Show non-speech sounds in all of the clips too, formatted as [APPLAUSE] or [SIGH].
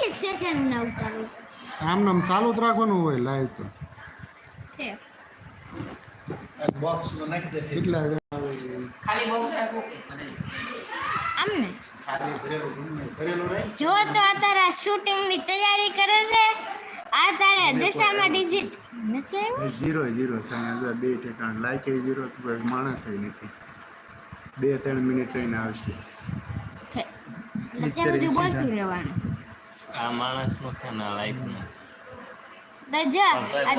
કેટલીક સેકન્ડ ના ઉતારો આમ નામ ચાલુ જ રાખવાનું હોય લાઈવ તો. છે. નાખી દે કેટલા ખાલી બોક્સ રાખો આમને? ખાલી ભરેલું ગમે ભરેલું રહે જો તો અત્યારે શૂટિંગની તૈયારી કરે છે. આ તારે દશામાં ડિજિટ નથી આવ્યું? ઝીરો ઝીરો સાંઈ બે ઠેકાણ લાઈક એ કોઈ માણસ નથી. બે ત્રણ મિનિટ રહીને આવશે. બોલતું રહેવાનું. આ માણસનું છે ને લાઈફનું.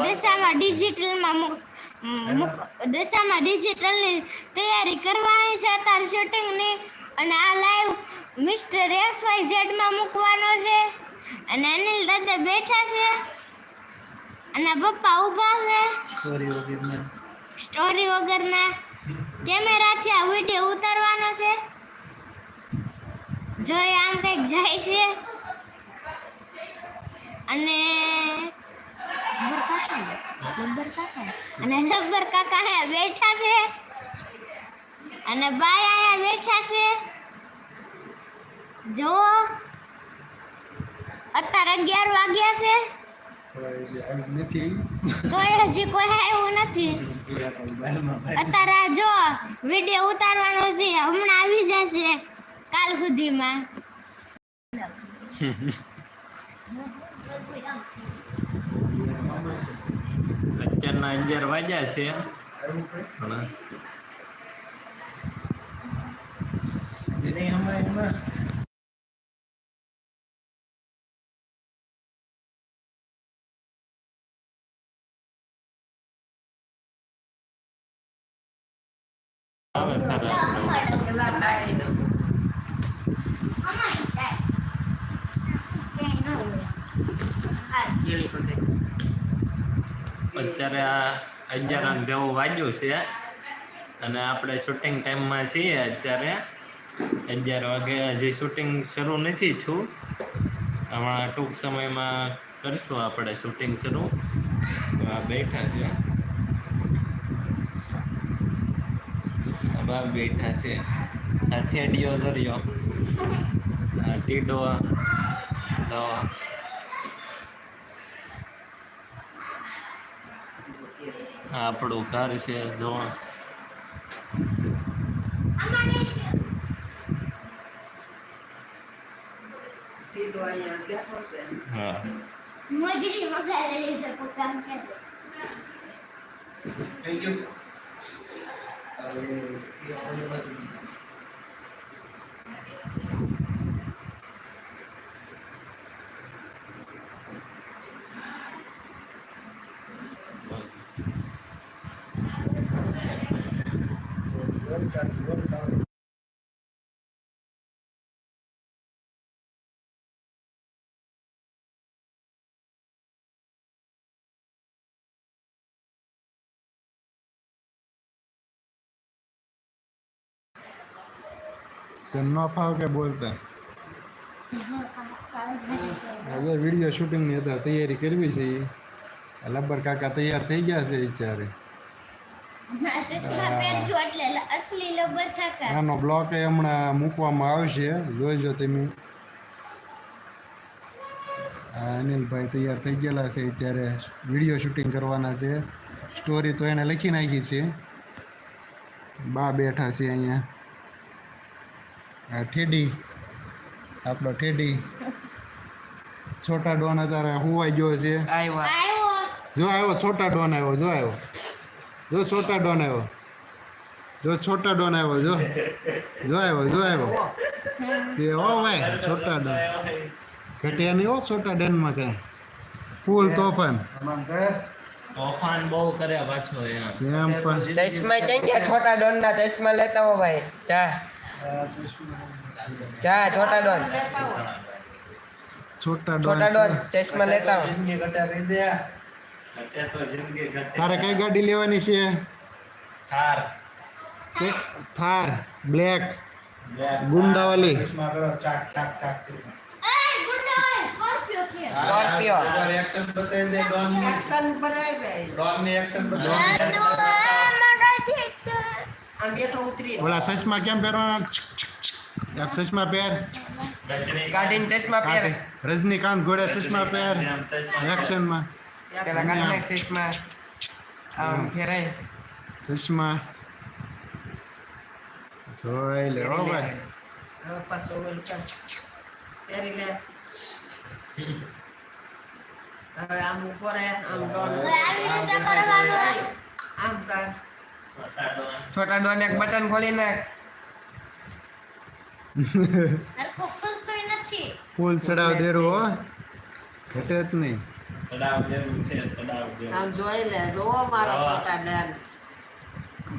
દશામાં ડિજિટલમાં દશામાં ડિજિટલની તૈયારી કરવાની છે અત્યારે શૂટિંગની અને આ લાઈવ મિસ્ટર એક્સ વાય ઝેડમાં મૂકવાનો છે. અને અનિલ દાદા બેઠા છે. અને પપ્પા ઊભા છે. સ્ટોરી વગરના. સ્ટોરી વગરના. કેમેરાથી આ વીડિયો ઉતારવાનો છે. જો આમ કંઈક જાય છે. અને લબ્બર કાકા લબ્બર કાકા અને લબ્બર કાકા હે બેઠા છે. અને ભાઈ આયા બેઠા છે. જો અત્યારે અગિયાર વાગ્યા છે. કોઈ હજી કોઈ આવ્યું નથી. અત્યારે જો વીડિયો ઉતારવાનો છે. હમણાં આવી જશે. કાલ સુધીમાં. અત્યારના અગિયાર વાગ્યા છે પણ નહીં એમાં એમાં હવે ખરા અત્યારે આ અગિયાર જેવું વાગ્યું છે. અને આપણે શૂટિંગ ટાઈમમાં છીએ અત્યારે. અગિયાર વાગે હજી શૂટિંગ શરૂ નથી છું હમણાં ટૂંક સમયમાં કરશું આપણે શૂટિંગ શરૂ. બેઠા છે. આ બેઠા છે. આ ઠેડિયો જરિયો ટીડો તો આપણું ઘર છે જો. હા. મજરી છે હવે એ ઓલી બાજુ. તને ન ફાવ કે બોલતા હવે વીડિયો શૂટિંગની અત્યારે તૈયારી કરવી છે ઈ. આ લબ્બર કાકા તૈયાર થઈ ગયા છે વિચારે હમણાં ચશ્મા પહેરજો એટલે લ- અસલી લબર થશે આનો બ્લોક એ હમણાં મૂકવામાં આવશે. જોઈજો તમે. અનિલભાઈ તૈયાર થઈ ગયેલા છે. અત્યારે વીડિયો શૂટિંગ કરવાના છે. સ્ટોરી તો એને લખી નાખી છે. બા બેઠા છે અહીંયા. આ ઠેડી. આપણો ઠેડી. છોટા ડોન અત્યારે હુવાઈ ગયો છે. જો આવ્યો છોટા ડોન આવ્યો. જો આવ્યો. જો છોટા ડોન આવ્યો. જો છોટા ડોન આવ્યો જો. જો આવ્યો જો આવ્યો. એ ઓ ભાઈ છોટા ડોન. ઘટિયા નહીં હો છોટા ડેનમાં કાંઈ. ફૂલ તોફાન. તોફાન બહુ કરે પાછો એમ એમ પણ. ચશ્મા ક્યાં છોટા ડોન ના ચશ્મા લેતા હો ભાઈ? ચા ચા છોટા ડોન. છોટા ડોન છોટા ડોન ચશ્મા લેતા હો. તારે કઈ ગાડી લેવાની છે? થાર. કે? થાર. બ્લેક. બ્લેક. ગુંડાવાલી. ચશ્મા કરો ચાક ચાક ચાક કરી. એ ગુંડાવાળી સ્કોર્પિયો છે. સ્કોર્પિયો એકવાર એક્શન બતાવી દે ડોનની એક્શન બનાવી દે. ડોનની એક્શન બતાવી આ તો મારા જીત. આ બેઠો ઉતરી. ઓલા ચશ્મા કેમ પહેરવાના એક ચશ્મા પહેર. કાઢીને ચશ્મા પહેર. કાઢી. રજનીકાંત ઘોડે ચશ્મા પહેર. જેમ ચશ્મા એક્શનમાં પેલા કાઢી નાખ ચશ્મા આમ ફેરાય ચશ્મા જોઈ લે હો ભાઈ હવે પાછો કર. પહેરી લે હવે આમ ઊભો રહે આમ ડોન આમ કર છોટા ડોન એક બટન ખોલી નાખ ફૂલ ચડાવ દેરું હો ઘટે જ નહીં ચડાવ જેવું છે ચડાવ જેવું આમ જોઈ લે જોવો મારો હા. ફોટા ડેન.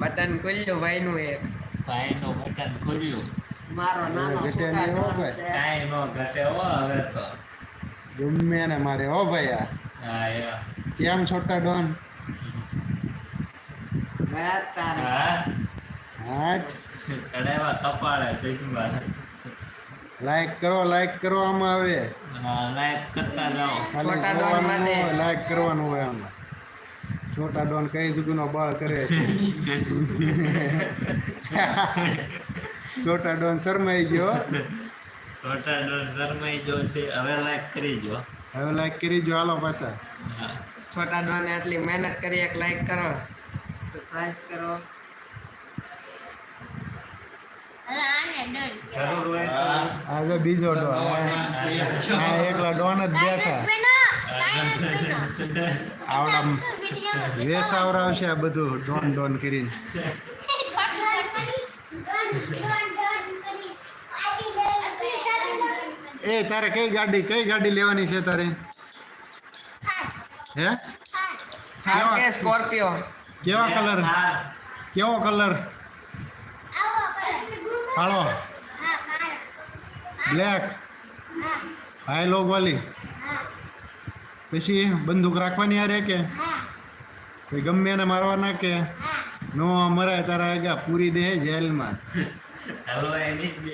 બટન ખોલ્યું ભાઈનું એક. ભાઈનું બટન ખુલ્યું. મારો નાનો ઘટે ફોટા ભાઈ. છે. કાંઈ નો ઘટે હો હવે તો. ગમે ને મારે હો ભાઈ આ. હા યા. કેમ છોટા ડોન? હા? ચડાવ્યા કપાળે લાઈક કરો લાઈક કરો આમાં આવે લાઈક કરતા જાઓ. છોટા ડોન માટે. લાઈક કરવાનું હોય આમ. છોટા ડોન કઈ સુગુનો બળ કરે છે. [LAUGHS] છોટા ડોન શરમાઈ ગયો. છોટા ડોન શરમાઈ ગયો છે. હવે લાઈક કરી જો હવે લાઈક કરી જો હાલો પાછા. છોટા ડોને આટલી મહેનત કરી એક લાઈક કરો. સરપ્રાઈઝ કરો. જરૂર હોય આગળ બીજો ડોન હા એકલા ડોન જ બેઠા. આવડા વેસાવરાવશે આ બધું ડોન ડોન કરીને. એ તારે કઈ ગાડી કઈ ગાડી લેવાની છે તારે? હે? સ્કોર્પિયો. કેવા કલર? કેવો કલર? કાળો. બ્લેક હાઈ લોગ વાલી પછી બંદૂક રાખવાની યારે કે? કોઈ ગમે એને મારવાના કે નો મરાય તારા આગા પૂરી દે જેલમાં. હલવા એની જ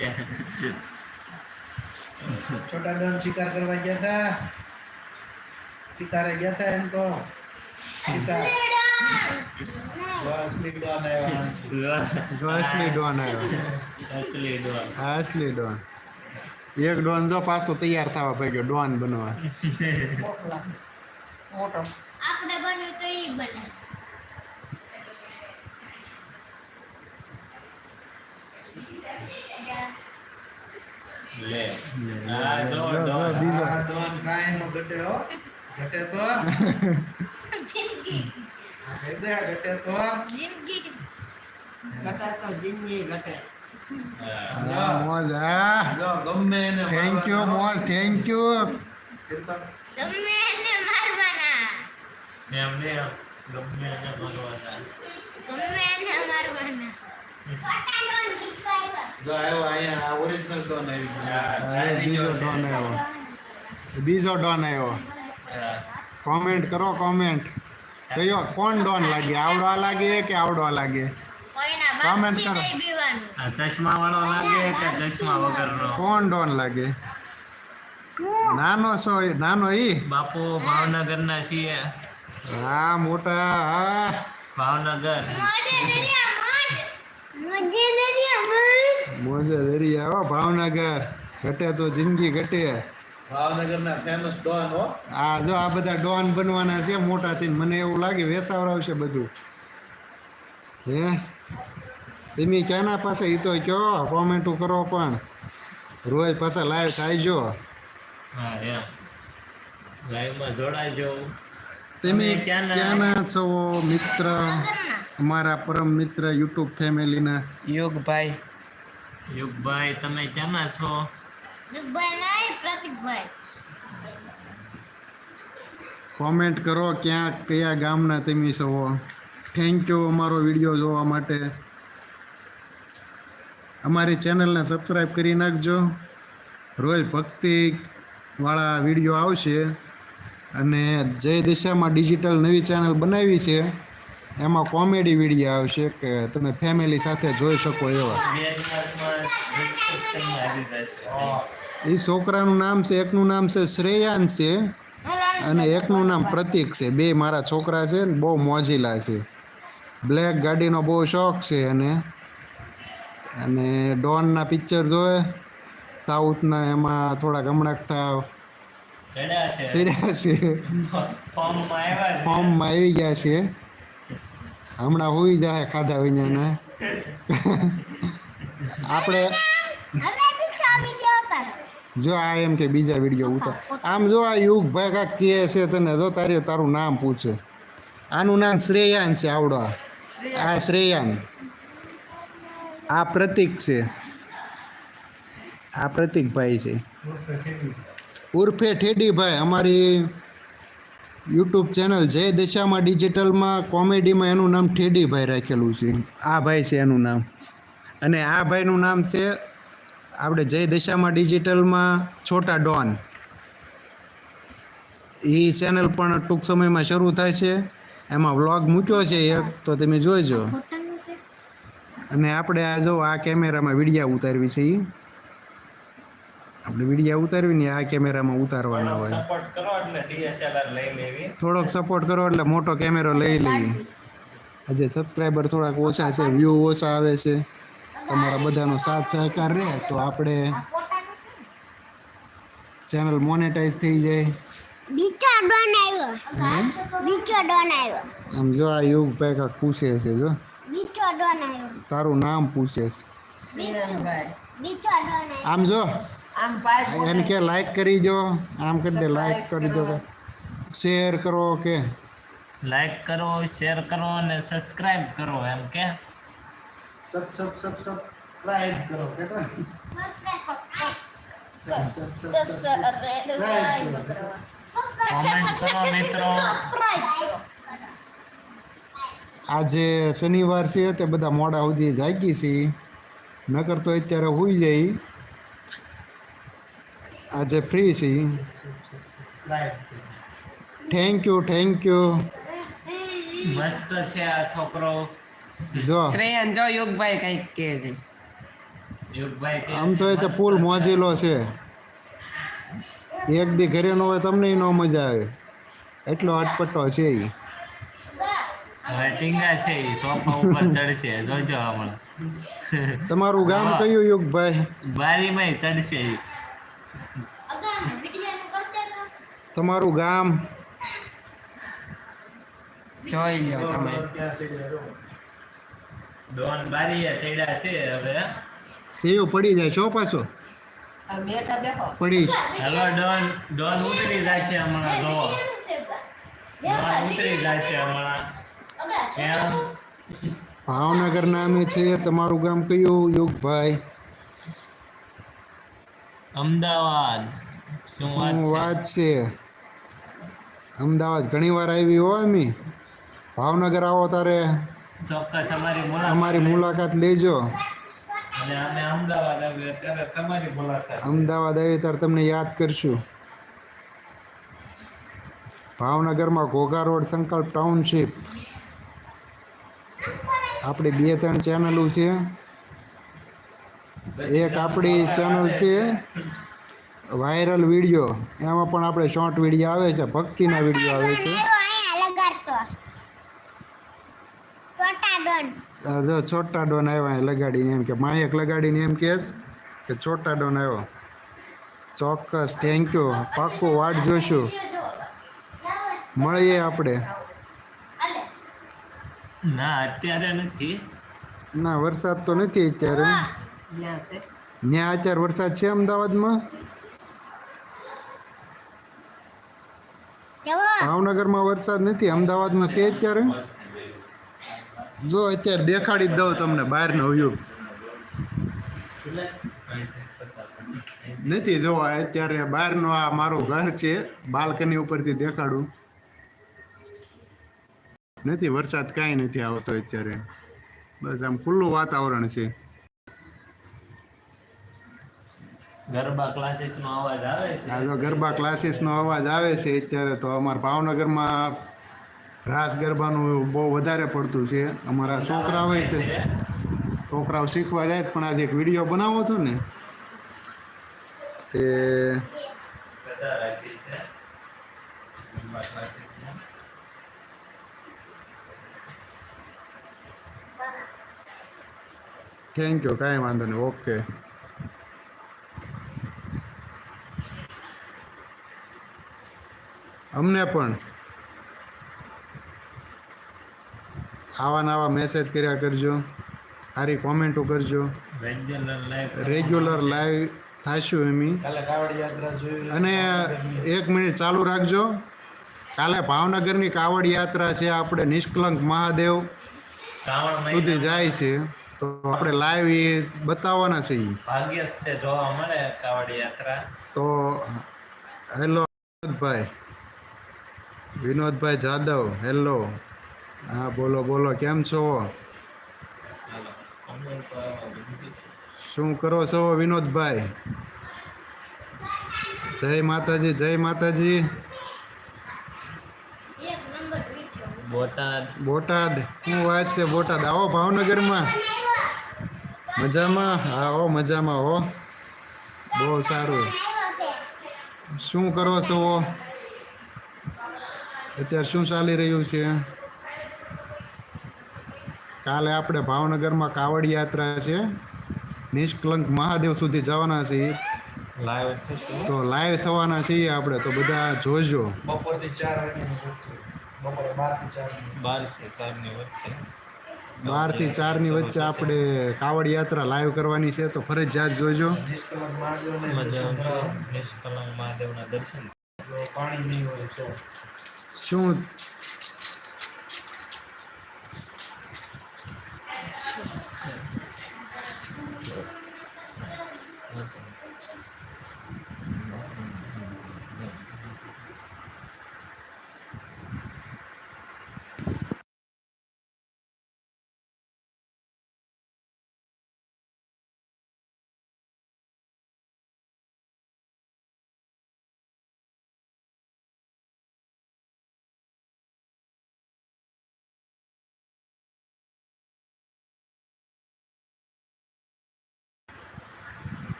છોટા ડોન શિકાર કરવા ગયા હતા શિકારે ગયા હતા એમ તો? શિકાર. ડોન ડોન ડોન ડોન એક ડોન જો પાછો તૈયાર થવા ભાગ્યો ડોન બનવા. આપણે બન્યું તો ઈ બને. લે. આ જો જો, જો, ડોન બીજો ડોન કાંઈ નો ઘટે હો. ઘટે તો. [LAUGHS] જિંદગી. હૃદય ઘટે તો જિંદગી ઘટે તો જિંદગી ઘટે થેન્ક યુ મોજ થેન્ક યુ ગમે એને મારવાના એમ ગમે એને ભગવાન ગમે એને મારવાના જો આવ્યો. અહીંયા આ ઓરિજિનલ ડોન આવી બીજો ડોન આવ્યો. બીજો ડોન આવ્યો કોમેન્ટ કરો કોમેન્ટ કયો કોણ ડોન લાગે આવડવા લાગે કે આવડવા લાગે કોઈના Comment બાપથી કરો. નહીં બીવાનું આ ચશ્મા વાળો લાગે કે ચશ્મા વગરનો કોણ ડોન લાગે નાનો છો એ- નાનો ઈ બાપુ ભાવનગરના છીએ હા મોટા હા ભાવનગર મોજે દરિયા મોજ મોજે દરિયા મોજ મોજે દરિયા હો ભાવનગર ઘટે તો જિંદગી ઘટે ભાવનગરના ફેમસ ડોન હો. આ જો આ બધા ડોન બનવાના છે મોટા થઈને. મને એવું લાગે વેસાવડાવશે બધું. હે? તમે ક્યાંના પાસે? એ તો કયો કોમેન્ટો કરો પણ. રોજ પાછા લાઈવ થાય જો. હા એમ. લાઈવમાં જોડાજો તમે તમે ક્યાંના? ક્યાંના છો મિત્ર? અમારા પરમ મિત્ર યુટ્યુબ ફેમિલીના યોગભાઈ. યુગભાઈ તમે ક્યાંના છો? દુઃખભાઈ નહીં પ્રતિકભાઈ. કોમેન્ટ કરો ક્યાં કયા ગામના તમે છો. થેન્ક યુ અમારો વીડિયો જોવા માટે. અમારી ચેનલને સબસ્ક્રાઈબ કરી નાખજો. રોજ ભક્તિવાળા વીડિયો આવશે. અને જય દિશામાં ડિજિટલ નવી ચેનલ બનાવી છે. એમાં કોમેડી વીડિયો આવશે કે તમે ફેમિલી સાથે જોઈ શકો એવા. એ છોકરાનું નામ છે એકનું નામ છે શ્રેયાન છે અને એકનું નામ પ્રતિક છે. બે મારા છોકરા છે ને બહુ મોજીલા છે. બ્લેક ગાડીનો બહુ શોખ છે અને અને ડોનના પિક્ચર જોવે. સાઉથના એમાં થોડાક હમણાં થાવ ચડ્યા છે. ફોર્મમાં આવી ગયા છે. હમણાં હોઈ જાય ખાધા વિના આપણે હવે પીછા વિડિયો ઉતાર જો આ એમ કે બીજા વીડિયો ઉતાર. આમ જો આ યુગભાઈ કાંક કહે છે તને, જો તારે તારું નામ પૂછે. આનું નામ શ્રેયાન છે આવડો. આ. શ્રેયાન. આ પ્રતિક છે. આ પ્રતિકભાઈ છે. ઉર્ફે ઠેડીભાઈ અમારી યુટ્યુબ ચેનલ જય દિશામાં ડિજિટલમાં કોમેડીમાં એનું નામ ઠેડીભાઈ રાખેલું છે. આ ભાઈ છે એનું નામ. અને આ ભાઈનું નામ છે આપણે જય દશામાં ડિજિટલમાં છોટા ડોન. એ ચેનલ પણ ટૂંક સમયમાં શરૂ થાય છે. એમાં વ્લોગ મૂક્યો છે એક તો તમે જોઈજો. અને આપણે આ જો આ કેમેરામાં વિડીયા ઉતારવી છે એ આપણે વિડીયા ઉતારવી ને આ કેમેરામાં ઉતારવાના હોય. સપોર્ટ કરો એટલે ડીએસએલઆર લઈ થોડોક સપોર્ટ કરો એટલે મોટો કેમેરો લઈ લઈએ. આજે સબસ્ક્રાઈબર થોડાક ઓછા છે વ્યૂ ઓછા આવે છે. તમારા બધાનો સાથ સહકાર રહે તો આપણે ચેનલ મોનેટાઈઝ થઈ જાય. બીચો ડોન આવ્યો. બીચો ડોન આવ્યો. આમ જો આ યુગભાઈ કાંક પૂછે છે જો. ડોન આવ્યો. તારું નામ પૂછે છે. આમ જો. આમ એને કે લાઈક કરી દો. આમ કરી દે લાઈક કરી દો. શેર કરો કે. લાઈક કરો શેર કરો અને સબસ્ક્રાઇબ કરો એમ કે. સબ સબ સબ સબ ટ્રાય કરો કે તો સબ સબ સબ કોમેન્ટ કરો મિત્રો આજે શનિવાર છે તે બધા મોડા સુધી જાગી છે નકર તો અત્યારે હોઈ જાય આજે ફ્રી છે try thank you thank you મસ્ત છે આ છોકરો જો. શ્રેયન જો યુગભાઈ કંઈક કે છે. યુગભાઈ કે આમ તો એ તો ફૂલ મોજીલો છે. એક દી ઘરે ન હોય તમને ન મજા આવે. એટલો અટપટો છે ઈ. હવે ટીંગા છે એ સોફા ઉપર ચડશે. જોજો હમણાં. તમારું ગામ કયું યુગભાઈ? બારીમાં ચડશે તમારું ગામ? જોઈ લો તમે. ક્યાં છે કે ડોન બારીએ ચડ્યા છે હવે. સેવ પડી જાય છો પાછો. બેઠા દેખો પડીશ હેલો ડોન ડોન ઉતરી જશે હમણાં જો ડોન ઉતરી જશે હમણાં. ભાવનગર નામે છે તમારું ગામ કયું યોગભાઈ? અમદાવાદ. શું વાત છે? વાત છે? અમદાવાદ ઘણી વાર આવી હો અમે ભાવનગર આવો તારે. ચોક્કસ અમારી અમારી મુલાકાત લેજો. અને અમે અમદાવાદ આવ્યા ત્યારે તમારી મુલાકાત અમદાવાદ આવી ત્યારે તમને યાદ કરશું. ભાવનગરમાં ઘોઘા રોડ સંકલ્પ ટાઉનશીપ. આપણી બે ત્રણ ચેનલો છે. એક આપણી ચેનલ છે વાયરલ વીડિયો. એમાં પણ આપણે શોર્ટ વીડિયો આવે છે ભક્તિના વીડિયો આવે છે અહીંયા લગાડતો છોટા ડોન જો છોટા ડોન આવ્યા લગાડીને એમ કે માયક લગાડીને એમ કેસ કે છોટા ડોન આવ્યો. ચોક્કસ થેન્ક યુ પાક્કું વાટ જોઈશું. મળીએ આપણે. ના અત્યારે નથી. ના વરસાદ તો નથી અત્યારે. ત્યાં અત્યારે વરસાદ છે અમદાવાદમાં? ભાવનગરમાં વરસાદ નથી? અમદાવાદમાં છે અત્યારે? જો અત્યારે દેખાડી દઉં તમને બહારનો વ્યૂ નથી જો અત્યારે બહારનો આ મારું ઘર છે બાલ્કની ઉપરથી દેખાડું. નથી વરસાદ કાંઈ નથી આવતો અત્યારે. બસ આમ ખુલ્લું વાતાવરણ છે. ગરબા ક્લાસીસ નો અવાજ આવે છે? આ જો ગરબા ક્લાસીસનો અવાજ આવે છે અત્યારે તો અમારા ભાવનગરમાં રાસ ગરબાનું બહુ વધારે પડતું છે. અમારા છોકરા હોય તે છોકરાઓ શીખવા જાય પણ આજે એક વીડિયો બનાવો છો ને. તે થેન્ક યુ કાંઈ વાંધો નહીં, ઓકે. અમને પણ આવા નવા મેસેજ કર્યા કરજો. સારી કોમેન્ટો કરજો. રેગ્યુલર લાઈવ થાશું એમી. કાલે કાવડ યાત્રા જોઈ અને એક મિનિટ ચાલુ રાખજો. કાલે ભાવનગરની કાવડ યાત્રા છે. આપણે નિષ્કલંક મહાદેવ સુધી જાય છે. તો આપણે લાઈવ એ બતાવવાના છે જોવા મળે કાવડ યાત્રા. તો હેલો વિનોદભાઈ. વિનોદભાઈ જાદવ હેલો. હા બોલો બોલો કેમ છો. શું કરો છો વિનોદભાઈ? જય માતાજી જય માતાજી. બોટાદ. બોટાદ શું વાત છે બોટાદ? આવો ભાવનગરમાં. મજામાં? હા હો મજામાં હો. બહુ સારું. શું કરો છો? અત્યારે શું ચાલી રહ્યું છે? કાલે આપણે ભાવનગરમાં કાવડ યાત્રા છે. નિષ્કલંક મહાદેવ સુધી જવાના છીએ. તો લાઈવ થવાના છીએ આપણે તો બધા જોજો. બારથી ચારની વચ્ચે. ચારની વચ્ચે. આપણે કાવડ યાત્રા લાઈવ કરવાની છે તો ફરજિયાત જોજો. નિષ્કલંક મહાદેવને મજા દર્શન આવશે કરાવો. નિષ્કલંક મહાદેવના દર્શન જો પાણી નહીં હોય તો શું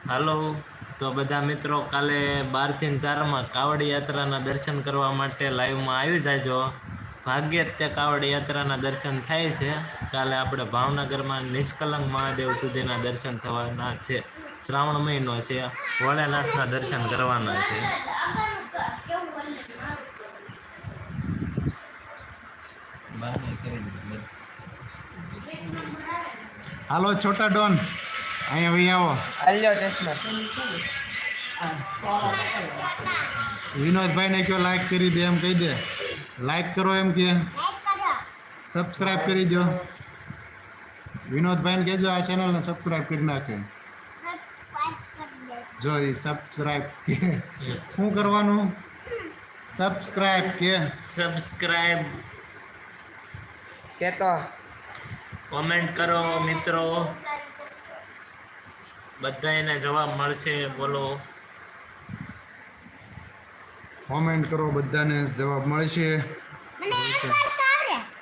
હાલો. તો બધા મિત્રો, કાલે બારથી ચારમાં કાવડ યાત્રાના દર્શન કરવા માટે લાઈવમાં આવી જાજો. ભાગ્યે જ તે કાવડ યાત્રાના દર્શન થાય છે. કાલે આપણે ભાવનગરમાં નિષ્કલંક મહાદેવ સુધીના દર્શન થવાના છે. શ્રાવણ મહિનો છે. ભોળાનાથના દર્શન કરવાના છે. હાલો, છોટા ડોન. અહીંયા ભાઈ આવો. અલ્યો ચશ્મા. વિનોદભાઈને કયો લાઈક કરી દે એમ કહી દે. લાઈક કરો એમ કે. સબસ્ક્રાઈબ કરી દો. વિનોદભાઈને કહેજો આ ચેનલને સબસ્ક્રાઈબ કરી નાખે. જો એ સબસ્ક્રાઈબ કે. શું કરવાનું? સબસ્ક્રાઈબ કે. સબસ્ક્રાઈબ કેતો. કોમેન્ટ કરો મિત્રો. બધાને જવાબ મળશે બોલો. કોમેન્ટ કરો બધાને જવાબ મળશે.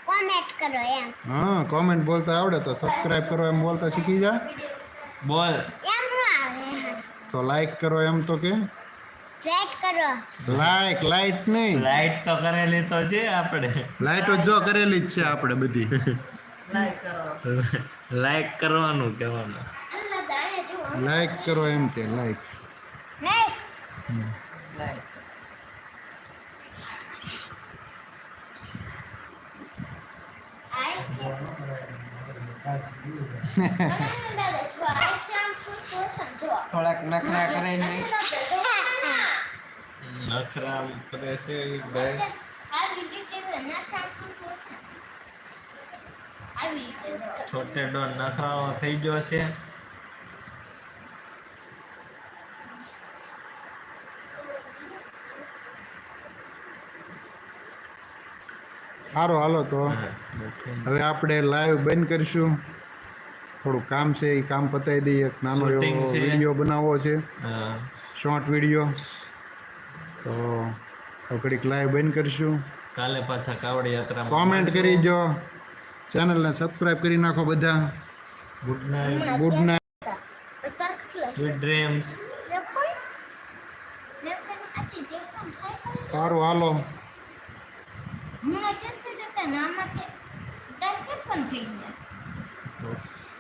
કોમેન્ટ કરો એમ. હા કોમેન્ટ બોલતા આવડે તો સબસ્ક્રાઇબ કરો એમ બોલતા શીખી જા. બોલ. એમ ન આવે. તો લાઈક કરો એમ તો કે. રેટ કરો. લાઈક લાઈટ નહીં. લાઈટ તો કરેલી તો છે આપણે. લાઈટો જો કરેલી જ છે આપણે બધી. [LAUGHS] લાઈક કરવાનું કહેવાનું. અલ્લા દાયા જો લાઈક કરો એમ કે લાઈક રે આય છે દાદા જો આય છે થોડાક નખરા નખરા કરે છે ભાઈ. છોટે ડોન નખરાઓ થઈ ગયો છે. સારું હાલો તો. હવે આપણે લાઈવ બંધ કરીશું. થોડું કામ છે એ કામ પતાવી દઈએ. એક નાનો એવો વીડિયો બનાવવો છે. શોર્ટ વીડિયો તો ઘડીક લાઈવ બંધ કરીશું. કાલે પાછા કાવડ યાત્રા કોમેન્ટ કરી જો ચેનલને સબસ્ક્રાઈબ કરી નાખો બધા. Good night good night sweet dreams? સારું હાલો. નામાં કે તાર પણ થઈ ગયા.